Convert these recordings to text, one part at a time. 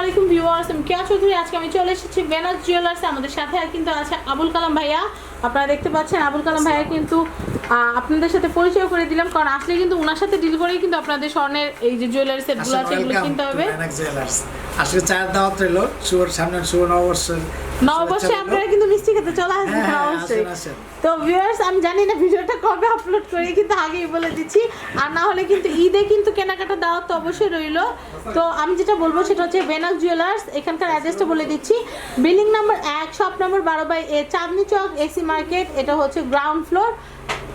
আলাইকুম ভিউয়ার্স আমি কেয়া চৌধুরী। আজকে আমি চলে এসেছি বেনাস জুয়েলার্সে আমাদের সাথে আর কিন্তু আছে আবুল কালাম ভাইয়া। আপনারা দেখতে পাচ্ছেন আবুল কালাম ভাইয়া কিন্তু আহ, আপনাদের সাথে পরিচয় করে দিলাম। কারণ আসলে কিন্তু ওনার সাথে ডিল করেই কিন্তু আপনাদের স্বর্ণের এই যে জুয়েলারি সেটগুলো আছে এগুলো কিনতে হবে। আজকে চায়ের দাওয়াত রইল। শুভ সামনে শুভ নববর্ষের রইল। আপনারা কিন্তু মিষ্টি খেতে চলে আসবেন হ্যাঁ, হ্যাঁ, অবশ্যই। তো ভিউয়ার্স আমি জানি না ভিডিওটা কবে আপলোড করি কিন্তু আগেই বলে দিচ্ছি। আর না হলে কিন্তু ঈদে কিন্তু কেনাকাটা দেওয়ার তো অবশ্যই রইল। তো আমি যেটা বলব সেটা হচ্ছে বেনাক জুয়েলার্স এখানকার অ্যাড্রেসটা বলে দিচ্ছি। বিল্ডিং নাম্বার এক শপ নাম্বার বারো by A Chandni Chowk AC market এটা হচ্ছে গ্রাউন্ড ফ্লোর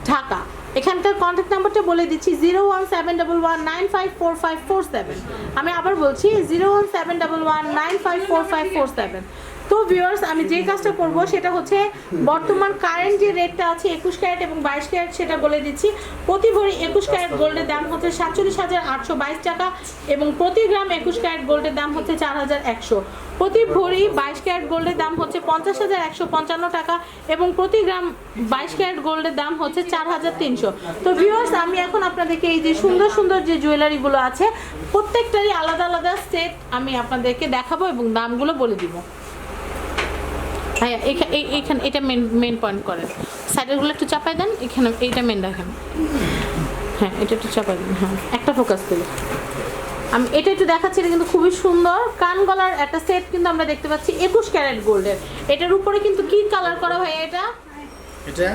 ঢাকা। এখানকার কন্ট্যাক্ট নাম্বারটা বলে দিচ্ছি zero one seven double one nine five four five four seven আমি আবার বলছি zero one seven double one nine five four five four seven তো ভিউয়ার্স আমি যে কাজটা করব সেটা হচ্ছে বর্তমান কারেন্ট যে রেটটা আছে একুশ ক্যারেট এবং বাইশ ক্যারেট সেটা বলে দিচ্ছি। প্রতি ভরি একুশ ক্যারেট গোল্ডের দাম হচ্ছে সাতচল্লিশ হাজার আটশো বাইশ টাকা এবং প্রতি গ্রাম একুশ ক্যারেট গোল্ডের দাম হচ্ছে চার হাজার একশো। প্রতি ভরি বাইশ ক্যারেট গোল্ডের দাম হচ্ছে পঞ্চাশ হাজার একশো পঞ্চান্ন টাকা এবং প্রতি গ্রাম বাইশ ক্যারেট গোল্ডের দাম হচ্ছে চার হাজার তিনশো। তো ভিউয়ার্স আমি এখন আপনাদেরকে এই যে সুন্দর সুন্দর যে জুয়েলারিগুলো আছে, প্রত্যেকটারই আলাদা আলাদা সেট আমি আপনাদেরকে দেখাবো এবং দামগুলো বলে দিব। হ্যাঁ এইখানে এটা মেন মেন পয়েন্ট করেন। সাইডেরগুলো একটু চাপাই দেন, এখানে এইটা মেন রাখেন হ্যাঁ এটা একটু চাপাই দেন হ্যাঁ একটা ফোকাস দিলে। আমি এটা একটু দেখাচ্ছি, এটা কিন্তু খুবই সুন্দর। কান গলার একটা সেট কিন্তু আমরা দেখতে পাচ্ছি, একুশ ক্যারেট গোল্ডের এটার উপরে কিন্তু কি কালার করা হয় এটা? এটা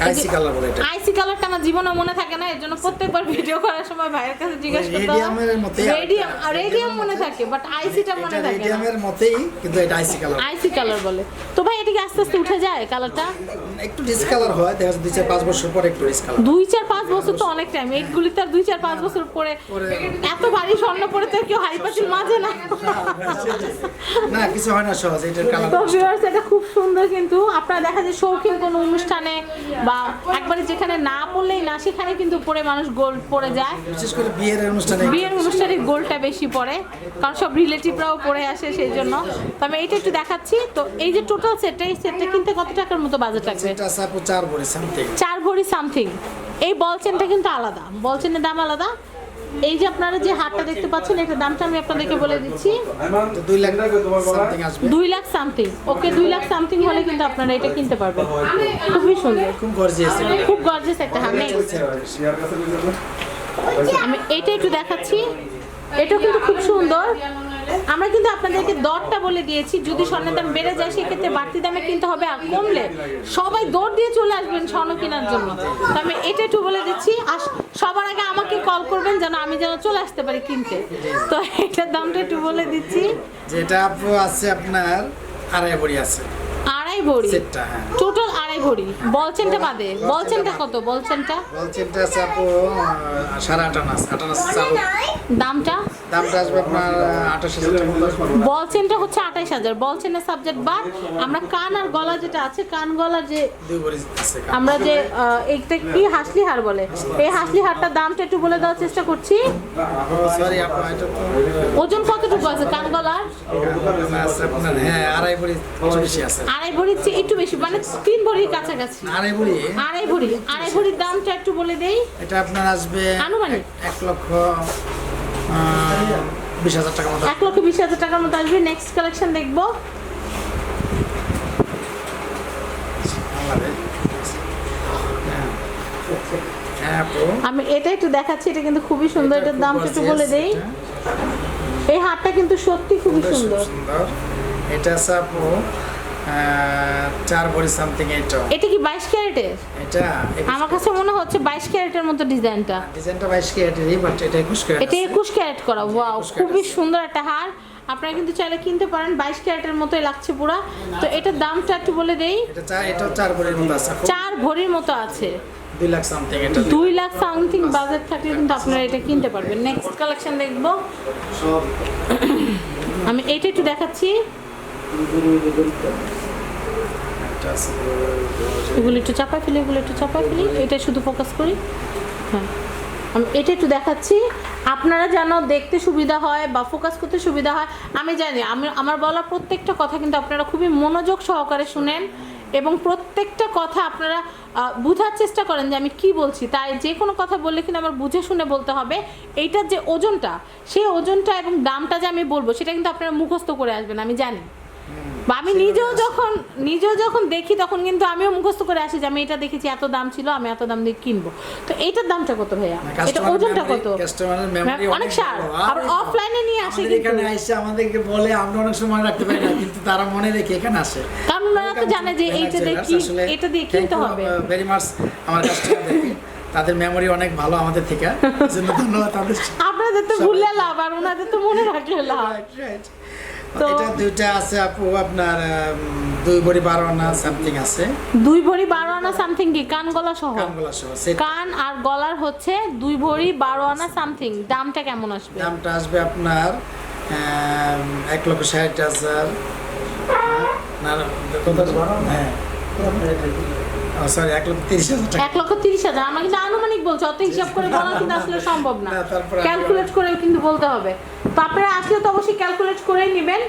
আইসি কালার বলে এটা। আইসি কালারটা আমার জীবনে মনে থাকে না এর জন্য প্রত্যেকবার ভিডিও করার সময় ভাইয়ের কাছে জিজ্ঞেস করতে রেডিয়ামের আর- রেডিয়াম রেডিয়াম মনে থাকে বাট আইসিটা মনে থাকে রেডিয়ামের মতোই কিন্তু এটা আইসি কালার। আইসি কালার বলে। তো ভাই এটা কি আস্তে আস্তে উঠে যায় কালারটা? একটু ডিসকালার হয় দেখা যাচ্ছে দুই চার পাঁচ বছর পর একটু ডিসকালার দুই চার পাঁচ বছর তো অনেক টাইম এইগুলি তো আর দুই চার পাঁচ বছর পরে। এত ভারী স্বর্ণ পরে তো কেউ হাড়ি পাতিল মাঝে না। না কিছু হয় না সহজ এটার কালার তো ভিউয়ার্স এটা খুব সুন্দর কিন্তু। আপনারা দেখা যায় শৌখিন কোনো অনুষ্ঠানে বা একবারে যেখানে না পড়লেই না সেখানে কিন্তু পরে মানুষ গোল্ড পরে যায়। বিশেষ করে বিয়ের অনুষ্ঠানে। বিয়ের অনুষ্ঠানে গোল্ডটা বেশি পড়ে কারণ সব রিলেটিভরাও পরে আসে সেই জন্য। তো আমি এইটা একটু দেখাচ্ছি তো এই যে টোটাল সেট এই সেটটা কিনতে কত টাকার মতো বাজেট লাগবে? চার ভরি সামথিং চার ভরি সামথিং এই বল চেনটা কিন্তু আলাদা। বল চেনের দাম আলাদা। এই যে আপনারা যে হাটটা দেখতে পাচ্ছেন এটার দামটা আমি আপনাদেরকে বলে দিচ্ছি। দুই লাখ দুই লাখ সামথিং ওকে দুই লাখ সামথিং হলে কিন্তু আপনারা এটা কিনতে পারবেন। খুবই সুন্দর। খুব গর্জিয়াস খুব গর্জিয়াস একটা হার আমি এটা একটু দেখাচ্ছি। এটাও কিন্তু খুব সুন্দর। আমরা কিন্তু আপনাদেরকে দরটা বলে দিয়েছি। যদি স্বর্ণের দাম বেড়ে যায় সেক্ষেত্রে বাড়তি দামে কিনতে হবে আর কমলে সবাই দৌড় দিয়ে চলে আসবেন স্বর্ণ কেনার জন্য। তো আমি এটা একটু বলে দিচ্ছি। আমাকে কল করবেন যেন আমি যেন চলে আসতে পারি কিনতে। তো এটার দামটা একটু বলে দিচ্ছি। যেটা আপু আছে আপনার আড়াই ভরি আছে। আড়াই ভরি? সেটটা হ্যাঁ। টোটাল আড়াই ভরি। বলছেনটা বাদে। বলছেনটা কত? বলছেনটা বলছেনটা আছে আপু সাড়ে আটানাস আটানাস দামটা? দামটা আসবে আপনার আঠাশ হাজার। বল চেনটা হচ্ছে আঠাইশ হাজার বল চেনের সাবজেক্ট বাদ আমরা কান আর গলা যেটা আছে কান গলার যে আমরা যে এইটা কি হাসলি হার বলে? এই হাসলি হারটার দামটা একটু বলে দেওয়ার চেষ্টা করছি। ওজন কতটুকু আছে কান গলার? হ্যাঁ আড়াই ভরি একটু বেশি মানে তিন ভরির কাছাকাছি। আড়াই ভরি? আড়াই ভরি আড়াই ভরির দামটা একটু বলে দেই। এটা আপনার আসবে আনুমানিক? এক লক্ষ বিশ হাজার টাকা মতো। এক লক্ষ বিশ হাজার টাকার মতো আসবে। নেক্সট কালেকশন দেখব। আমি এটা একটু দেখাচ্ছি এটা কিন্তু খুবই সুন্দর। এটার দাম একটু বলে দেই। এই হারটা কিন্তু সত্যি খুবই সুন্দর। এটা আছে আপু চার ভরি সামথিং এইটা। এটা কি বাইশ ক্যারেটের এটা আমার কাছে মনে হচ্ছে বাইশ ক্যারেটের মতো ডিজাইনটা। ডিজাইনটা বাইশ ক্যারেটেরই বাট এটা একুশ ক্যারেট এটা একুশ ক্যারেট করা ওয়াও 21 খুবই সুন্দর একটা হার। আপনারা কিন্তু চাইলে কিনতে পারেন বাইশ ক্যারেটের মতোই লাগছে পুরা। তো এটার দামটা একটু বলে দেই। এটা চা এটাও চার ভরির মতো আছে চার ভরির মতো আছে। দুই লাখ সামথিং এটা দুই লাখ সামথিং বাজেট থাকলে কিন্তু আপনারা এটা কিনতে পারবেন। নেক্সট কালেকশন দেখব। আমি এইটা একটু দেখাচ্ছি। এটা। এগুলো একটু চাপা ফেলি, এগুলো একটু চাপা ফেলি এটা শুধু ফোকাস করি। হ্যাঁ। আমি এটা একটু দেখাচ্ছি। আপনারা যেন দেখতে সুবিধা হয় বা ফোকাস করতে সুবিধা হয়, আমি জানি, আমি, আমার বলা প্রত্যেকটা কথা কিন্তু আপনারা খুবই মনোযোগ সহকারে শুনেন এবং প্রত্যেকটা কথা আপনারা বোঝার চেষ্টা করেন যে আমি কি বলছি। তাই যে কোনো কথা বললে কিন্তু আমার বুঝে শুনে বলতে হবে। এইটার যে ওজনটা, সেই ওজনটা এবং দামটা যে আমি বলব, সেটা কিন্তু আপনারা মুখস্থ করে আসবেন, আমি জানি। আমি নিজেও যখন নিজেও যখন দেখি তখন কিন্তু আমিও মুখস্থ করে আসি যে আমি এটা দেখেছি এত দাম ছিল আমি এত দাম দিয়ে কিনবো। তো এইটার দামটা কত ভাইয়া? এটা ওজনটা কত? অনেক সার। আবার অফলাইনে নিয়ে আসে এখানে আইসে আমাদেরকে বলে আমরা অনেক সময় রাখতে পারি না কিন্তু তারা মনে রেখে এখানে আসে। কারণ ওনারা তো জানে যে এইটা দিয়ে কি এটা দিয়ে কিনতে হবে। ভেরি মাচ আমার কাস্টমারদেরকে তাদের মেমরি অনেক ভালো আমাদের থেকে। ধন্যবাদ তাদের। আপনাদের তো ভুললে লাভ আর ওনাদের তো মনে রাখলে লাভ. তো- এটা দুইটা আছে আপু আপনার দুই ভরি আনা সামথিং আছে। দুই ভরি বারো আনা সামথিং কি? কান গলা সহ? কানগুলা সহ কান আর গলার হচ্ছে দুই ভরি আনা সামথিং দামটা কেমন আসবে? দামটা আসবে আপনার আম, এক লক্ষ ষাট হাজার। হ্যাঁ। সরি এক লক্ষ তিরিশ হাজার এক লক্ষ তিরিশ হাজার। আমরা কিন্তু আনুমানিক বলছি অত হিসাব করে বলা কিন্তু আসলে সম্ভব না। ক্যালকুলেট করে কিন্তু বলতে হবে। তো আপনারা আসলে তো অবশ্যই ক্যালকুলেট করে নেবেন।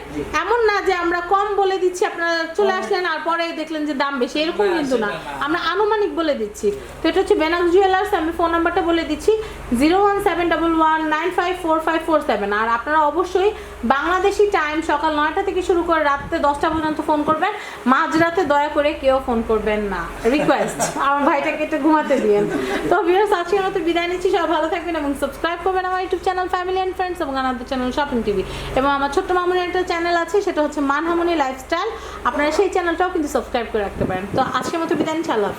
এমন না যে আমরা কম বলে দিচ্ছি আপনারা চলে আসলেন আর পরে দেখলেন যে দাম বেশি। এরকম কিন্তু না। আমরা আনুমানিক বলে দিচ্ছি। তো এটা হচ্ছে বেনাক্স জুয়েলার্স আমি ফোন নাম্বারটা বলে দিচ্ছি zero one seven double one nine five four five four seven আর আপনারা অবশ্যই বাংলাদেশি টাইম সকাল নয়টা থেকে শুরু করে রাত্রে দশটা পর্যন্ত ফোন করবেন। মাঝরাতে দয়া করে কেউ ফোন করবেন না। রিকোয়েস্ট আমার ভাইটাকে একটু ঘুমাতে দিয়েন। তো ভিউয়ার্স আজকের মতো বিদায় নিচ্ছি। সব ভালো থাকবেন এবং সাবস্ক্রাইব করবেন আমার YouTube channel family and friends এবং আমাদের চ্যানেল শপিং টিভি। এবং আমার ছোট্ট মামুনি একটা চ্যানেল আছে, সেটা হচ্ছে মানহামনি লাইফস্টাইল। আপনারা সেই চ্যানেলটাও কিন্তু সাবস্ক্রাইব করে রাখতে পারেন। তো আজকের মতো বিদায় হাফেজ।